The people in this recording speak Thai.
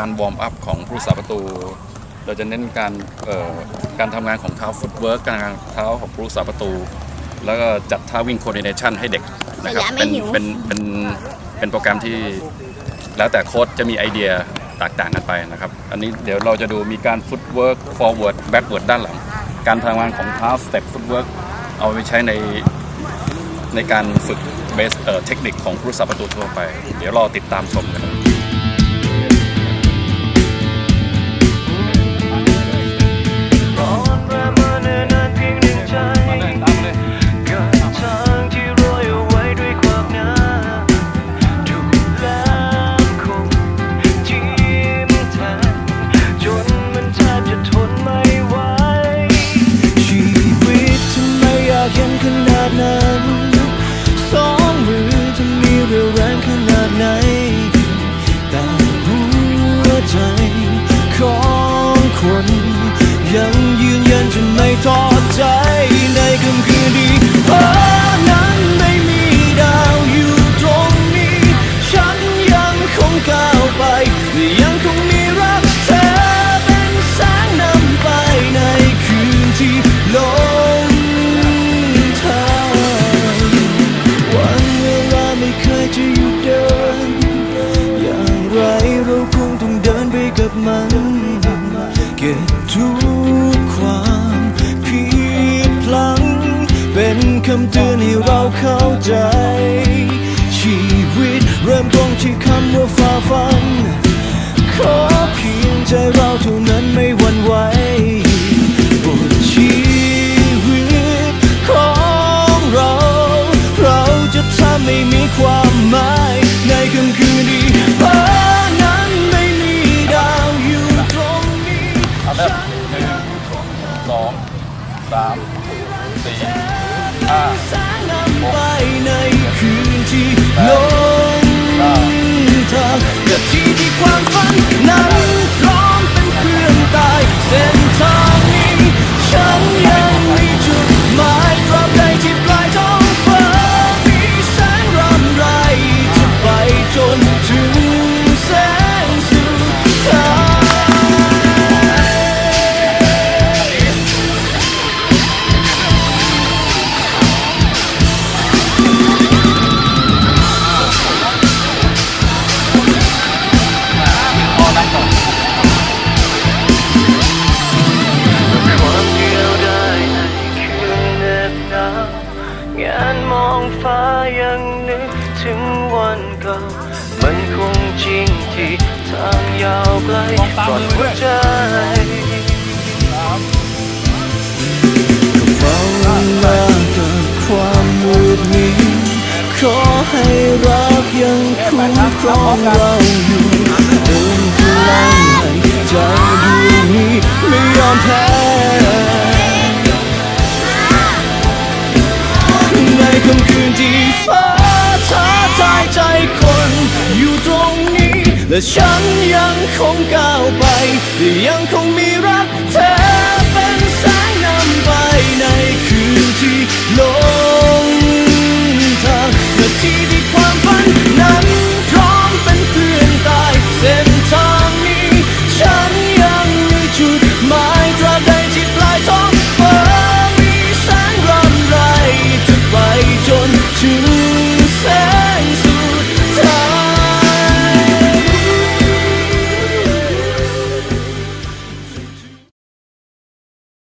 การวอร์มอัพของผู้รักษาประตู เราจะเน้นการเอ่อการทำงานของเท้าฟุตเวิร์กการเท้าของผู้รักษาประตู แล้วก็จัดท่าวิ่งโคดิเนชันให้เด็กนะครับเป็นเป็นเป็นเป็นโปรแกรมที่แล้วแต่โค้ชจะมีไอเดียแตกต่างกันไปนะครับ อันนี้เดี๋ยวเราจะดูมีการฟุตเวิร์กฟอร์เวิร์ดแบ็กเวิร์ดด้านหลัง การทำงานของเท้าสเต็ปฟุตเวิร์กเอาไปใช้ในในการฝึกเบสเอ่อเทคนิคของผู้รักษาประตูทั่วไป เดี๋ยวรอติดตามชมกัน คำเตือนให้เราเข้าใจ ที่ลงทางนาทีที่ความฝันนั้น มันคงจริงที่ทางยาวไกลก่อนหัวใจเฝ้าเวลากับความมืดมิดขอให้รักยังคุ้มครองเราอยู่เติมพลังให้ใจดวงนี้ไม่ยอมแพ้ในค่ำคืนที่ฟ้าันอยู่ตรงนี้ และฉันยังคงก้าวไป ยังคงมี